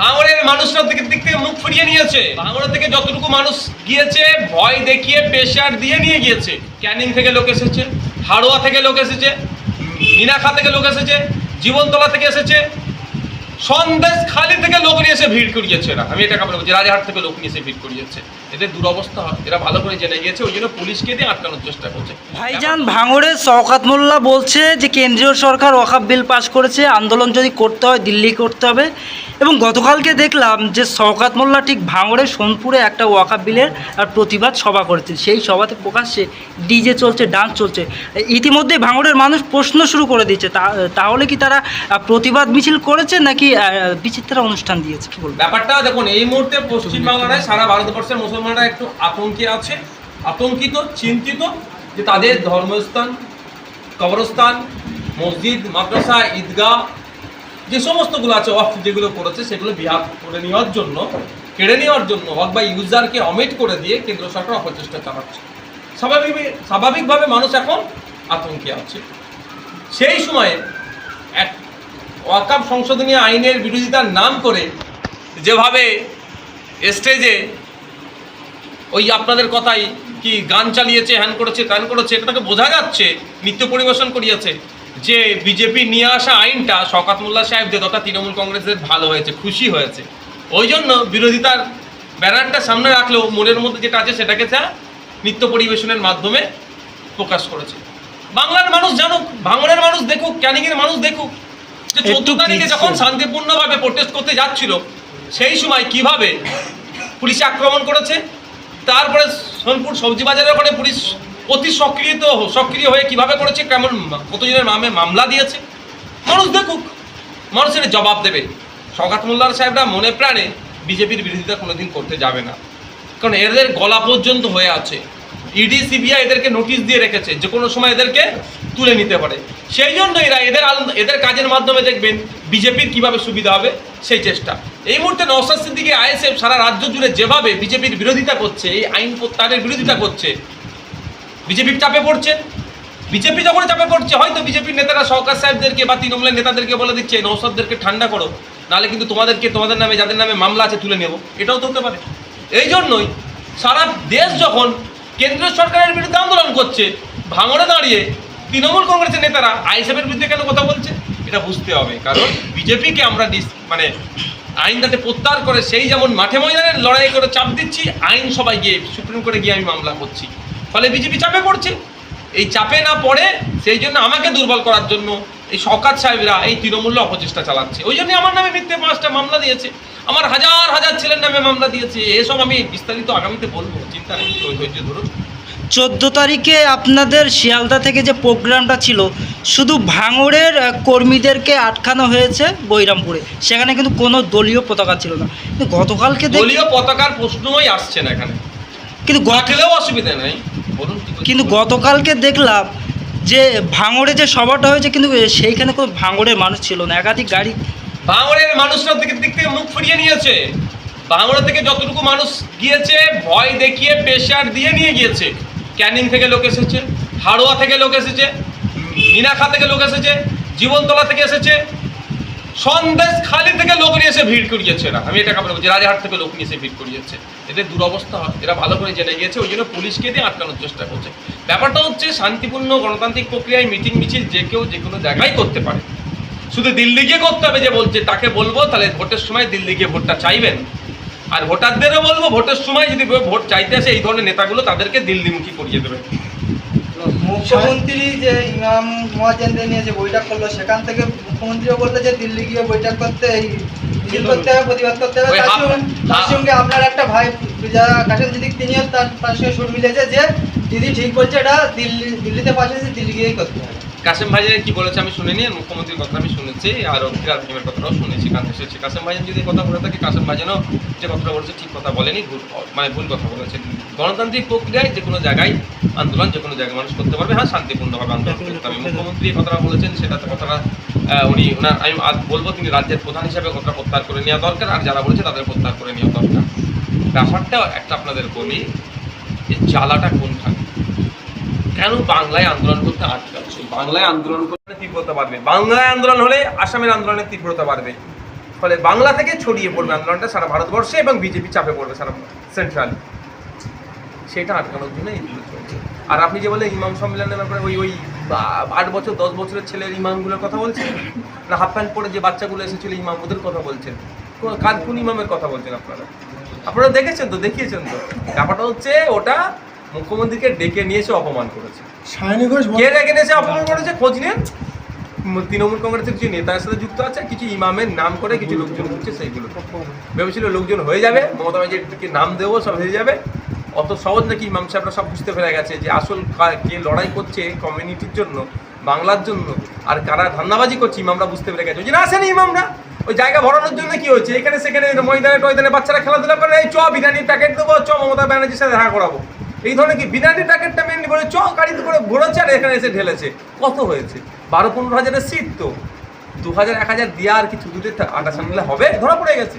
ভাঙড়ের মানুষরা দিক থেকে মুখ ফিরিয়ে নিয়েছে। ভাঙড়ের থেকে যতটুকু মানুষ গিয়েছে, ভয় দেখিয়ে প্রেশার দিয়ে নিয়ে গিয়েছে। ক্যানিং থেকে লোক এসেছে, হাড়োয়া থেকে লোক এসেছে মিনাখা থেকে লোক এসেছে, জীবনতলা থেকে এসেছে, সন্দেশ খালি থেকে লোক নিয়ে এসে ভিড় করিয়েছে এরা। আমি এটা কাপড় বলছি রাজাহাট থেকে লোক নিয়ে এসে ভিড় করিয়েছে। এদের দুরবস্থা হয় এরা ভালো করে জেনে গিয়েছে, ওই জন্য পুলিশকে দিয়ে আটকানোর চেষ্টা করছে। ভাইজান ভাঙড়ের শওকাত মোল্লা বলছে যে, কেন্দ্রীয় সরকার ওয়াকাব বিল পাশ করেছে, আন্দোলন যদি করতে হয়, দিল্লি করতে হবে। এবং গতকালকে দেখলাম যে শওকাত মোল্লা ঠিক ভাঙড়ে সোনপুরে একটা ওয়াকাব বিলের প্রতিবাদ সভা করেছে সেই সভাতে প্রকাশ্যে ডিজে চলছে, ডান্স চলছে। ইতিমধ্যে ভাঙড়ের মানুষ প্রশ্ন শুরু করে দিচ্ছে তাহলে কি তারা প্রতিবাদ মিছিল করেছে নাকি বিচিত্রা অনুষ্ঠান দিয়েছে? কি বলব ব্যাপারটা দেখুন, এই মুহূর্তে পশ্চিমবাংলায় সারা ভারতবর্ষের মুসলমানরা একটু আতঙ্কে আছে, আতঙ্কিত, চিন্তিত যে তাদের ধর্মস্থান, কবরস্থান, মসজিদ, মাদ্রাসা, ঈদগাহ যে সমস্তগুলো আছে ওয়াক্ফ যেগুলো করেছে, সেগুলো বিহার করে নেওয়ার জন্য, কেড়ে নেওয়ার জন্য ওয়াক বা ইউজারকে অমিট করে দিয়ে কেন্দ্র সরকার অপচেষ্টা চালাচ্ছে। স্বাভাবিক, স্বাভাবিকভাবে মানুষ এখন আতঙ্কে আছে। সেই সময়ে এক ওয়াকাব সংশোধনী আইনের বিরোধিতার নাম করে যেভাবে স্টেজে ওই আপনাদের কথাই কি গান চালিয়েছে, হ্যান করেছে, ত্যান করেছে, এটা তাকে বোঝা যাচ্ছে, নৃত্য পরিবেশন করিয়েছে। যে বিজেপি নিয়ে আসা আইনটা শকাত মোল্লা সাহেবদের তথা তৃণমূল কংগ্রেসের ভালো হয়েছে খুশি হয়েছে ওই জন্য বিরোধিতার ব্যানারটা সামনে রাখলেও মনের মধ্যে যেটা আছে সেটাকে যা নৃত্য পরিবেশনের মাধ্যমে প্রকাশ করেছে। বাংলার মানুষ জানুক ভাঙড়ের মানুষ দেখুক ক্যানিংয়ের মানুষ দেখুক যে চোদ্দ তারিখে যখন শান্তিপূর্ণভাবে প্রোটেস্ট করতে যাচ্ছিল সেই সময় কীভাবে পুলিশ আক্রমণ করেছে তারপরে সোনপুর সবজি বাজারের ওখানে পুলিশ অতি সক্রিয় সক্রিয় হয়ে কীভাবে করেছে কেমন কতজনের নামে মামলা দিয়েছে? মানুষ দেখুক। মানুষের জবাব দেবে। সগাত মোল্লার সাহেবরা মনে প্রাণে বিজেপির বিরোধিতা কোনোদিন করতে যাবে না। কারণ এদের গলা পর্যন্ত হয়ে আছে। ইডি, সিবিআই এদেরকে নোটিশ দিয়ে রেখেছে যে কোনো সময় এদেরকে তুলে নিতে পারে। সেই জন্য এরা এদের এদের কাজের মাধ্যমে দেখবেন বিজেপির কীভাবে সুবিধা হবে সেই চেষ্টা। এই মুহূর্তে নওসাদ সিদ্দিকি, আইএসএফ সারা রাজ্য জুড়ে যেভাবে বিজেপির বিরোধিতা করছে, এই আইন প্রত্যাহারের বিরোধিতা করছে বিজেপির চাপে পড়ছে। বিজেপি যখন চাপে পড়ছে, হয়তো বিজেপির নেতারা সরকার সাহেবদেরকে বা তৃণমূলের নেতাদেরকে বলে দিচ্ছে নৌসদদেরকে ঠান্ডা করো। নাহলে কিন্তু তোমাদেরকে, তোমাদের নামে, যাদের নামে মামলা আছে তুলে নেব। এটাও তো হতে পারে। এই জন্যই সারা দেশ যখন কেন্দ্রীয় সরকারের বিরুদ্ধে আন্দোলন করছে ভাঙড়ে দাঁড়িয়ে তৃণমূল কংগ্রেসের নেতারা আইএসএফের বিরুদ্ধে কেন কথা বলছে, এটা বুঝতে হবে। কারণ বিজেপিকে আমরা মানে আইন যাতে প্রত্যাহার করে, সেই যেমন মাঠে ময়দানে লড়াই করে চাপ দিচ্ছি, আইন সবাই গিয়ে, সুপ্রিম কোর্টে গিয়ে আমি মামলা করছি। ফলে বিজেপি চাপে পড়ছে। এই চাপে না পড়ে সেই জন্য আমাকে দুর্বল করার জন্য এই শকাত সাহেবরা এই তৃণমূল্য অপচেষ্টা চালাচ্ছে। ওই জন্য আমার নামে মিথ্যে পাঁচটা মামলা দিয়েছে। আমার হাজার হাজার ছেলের নামে মামলা দিয়েছে। এসব আমি বিস্তারিত আগামীতে বলব। চিন্তা নেই ধৈর্য ধরুন। চোদ্দ তারিখে আপনাদের শিয়ালদা থেকে যে প্রোগ্রামটা ছিল শুধু ভাঙড়ের কর্মীদেরকে আটকানো হয়েছে বৈরামপুরে। সেখানে কিন্তু কোনো দলীয় পতাকা ছিল না। কিন্তু গতকালকে দলীয় পতাকার প্রশ্নই আসছে না এখানে। কিন্তু গত রাখলেও অসুবিধা নেই। বলুন কিন্তু গতকালকে দেখলাম যে ভাঙড়ে যে সভাটা হয়েছে কিন্তু সেইখানে কোনো ভাঙড়ের মানুষ ছিল না একাধিক গাড়ি। ভাঙড়ের মানুষরা দিক দিক থেকে মুখ ফিরিয়ে নিয়েছে। ভাঙড় থেকে যতটুকু মানুষ গিয়েছে ভয় দেখিয়ে প্রেশার দিয়ে নিয়ে গিয়েছে। ক্যানিং থেকে লোক এসেছে হাড়োয়া থেকে লোক এসেছে মিনাখা থেকে লোক এসেছে জীবনতলা থেকে এসেছে সন্দেশ খালি থেকে লোক নিয়ে এসে ভিড় করিয়েছে এরা। আমি এটা কাপড় বলছি রাজাহাট থেকে লোক নিয়ে এসে ভিড় করিয়েছে। এদের দুরবস্থা হয়, এরা ভালো করে জেনে গিয়েছে, ওই জন্য পুলিশকে দিয়ে আটকানোর চেষ্টা করছে। ব্যাপারটা হচ্ছে, শান্তিপূর্ণ গণতান্ত্রিক প্রক্রিয়ায় মিটিং মিছিল যে কেউ যে কোনো জায়গায় করতে পারে। শুধু দিল্লি গিয়ে করতে হবে যে বলছে, তাকে বলব, তাহলে ভোটের সময় দিল্লি গিয়ে ভোটটা চাইবেন। আর ভোটারদেরও বলব, ভোটের সময় যদি ভোট চাইতে আসে, এই ধরনের নেতাগুলো তাদেরকে দিল্লিমুখী করিয়ে দেবে। মুখ্যমন্ত্রী যে ইমাম মহাজেনদের নিয়ে যে বৈঠক করল সেখান থেকে মুখ্যমন্ত্রীও বলল যে দিল্লি গিয়ে বৈঠক করতে এই মিছিল করতে হবে প্রতিবাদ করতে হবে। তার সঙ্গে- তার সঙ্গে আপনার একটা ভাই পূজা কাশেম দিদি তিনিও তার তার সঙ্গে সুর মিলেছে যে দিদি ঠিক বলছে এটা দিল্লি দিল্লিতে পাঠিয়েছে দিল্লি গিয়েই করতে হবে। কাসেম ভাইজান কি বলেছে আমি শুনিনি আর মুখ্যমন্ত্রীর কথা আমি শুনেছি, আর ফিরাদ হাকিমের কথাটাও শুনেছি কান এসেছি কাসেম ভাইজান যদি কথা বলে থাকে, কাসেম ভাইজানও যে কথাটা বলেছে ঠিক কথা বলেনি, ভুল মানে ভুল কথা বলেছে। গণতান্ত্রিক প্রক্রিয়ায় যে কোনো জায়গায় আন্দোলন, যে কোনো জায়গায় মানুষ করতে পারবে হ্যাঁ শান্তিপূর্ণভাবে আন্দোলন করতে হবে মুখ্যমন্ত্রী কথাটা বলেছেন, সেটাতে কথাটা উনি ওনার আমি আজ বলব, তিনি রাজ্যের প্রধান হিসাবে কথাটা প্রত্যাহার করে নেওয়া দরকার, আর যারা বলেছে তাদের প্রত্যাহার করে নেওয়া দরকার। ব্যাপারটা একটা আপনাদের বলি, যে জ্বালাটা কোনখানে? কেন বাংলায় আন্দোলন করতে আটকাচ্ছে বাংলায় আন্দোলন করতে তীব্রতা বাড়বে। বাংলায় আন্দোলন হলে আসামের আন্দোলনের তীব্রতা বাড়বে। ফলে বাংলা থেকে ছড়িয়ে পড়বে আন্দোলনটা সারা ভারতবর্ষে এবং বিজেপি চাপে পড়বে সারা সেন্ট্রাল সেটা আটকানোর জন্য এইগুলো চলছে। আর আপনি যে বলে ইমাম সম্মেলনের ব্যাপারে ওই ওই আট বছর, দশ বছরের ছেলের ইমামগুলোর কথা বলছেন? না, হাফ প্যান্ট পরে যে বাচ্চাগুলো এসেছিল ইমাম ওদের কথা বলছেন? কার, কোন ইমামের কথা বলছেন আপনারা? আপনারা দেখেছেন তো? দেখিয়েছেন তো? ব্যাপারটা হচ্ছে ওটা মুখ্যমন্ত্রীকে ডেকে নিয়ে এসে অপমান করেছে। সায়নী ঘোষ কে ডেকে নিয়ে এসে অপমান করেছে খোঁজ নিন। উম, তৃণমূল কংগ্রেসের কিছু নেতার সাথে যুক্ত আছে কিছু ইমামের নাম করে কিছু লোকজন ঘুরছে সেইগুলো। ভেবেছিল লোকজন হয়ে যাবে মমতা ব্যানার্জিকে নাম দেবো সব হয়ে যাবে। অত সহজ নাকি ইমাম সাহেবরা সব বুঝতে পেরে গেছে যে আসল কা- কে লড়াই করছে কমিউনিটির জন্য বাংলার জন্য আর কারা ধান্দাবাজি করছে ইমামরা বুঝতে পেরে গেছে। ওই জন্য আসেনি ইমামরা। ওই জায়গা ভরানোর জন্য কি হচ্ছে এখানে সেখানে ময়দানে টয়দানে বাচ্চারা খেলাধুলা করে এই চ বিরিয়ানির প্যাকেট দেবো চ মমতা ব্যানার্জির সাথে দেখা করাবো। এই ধরনের কি বিরিয়ানির প্যাকেটটা মেনলি বলে চ গাড়িতে করে ঘোরাচ্ছে আর এখানে এসে ঢেলেছে? কত হয়েছে? বারো পনেরো হাজারের সিট তো। দু হাজার, এক হাজার দেওয়া আর কিছু দূরে আটা সামলে হবে? ধরা পড়ে গেছে।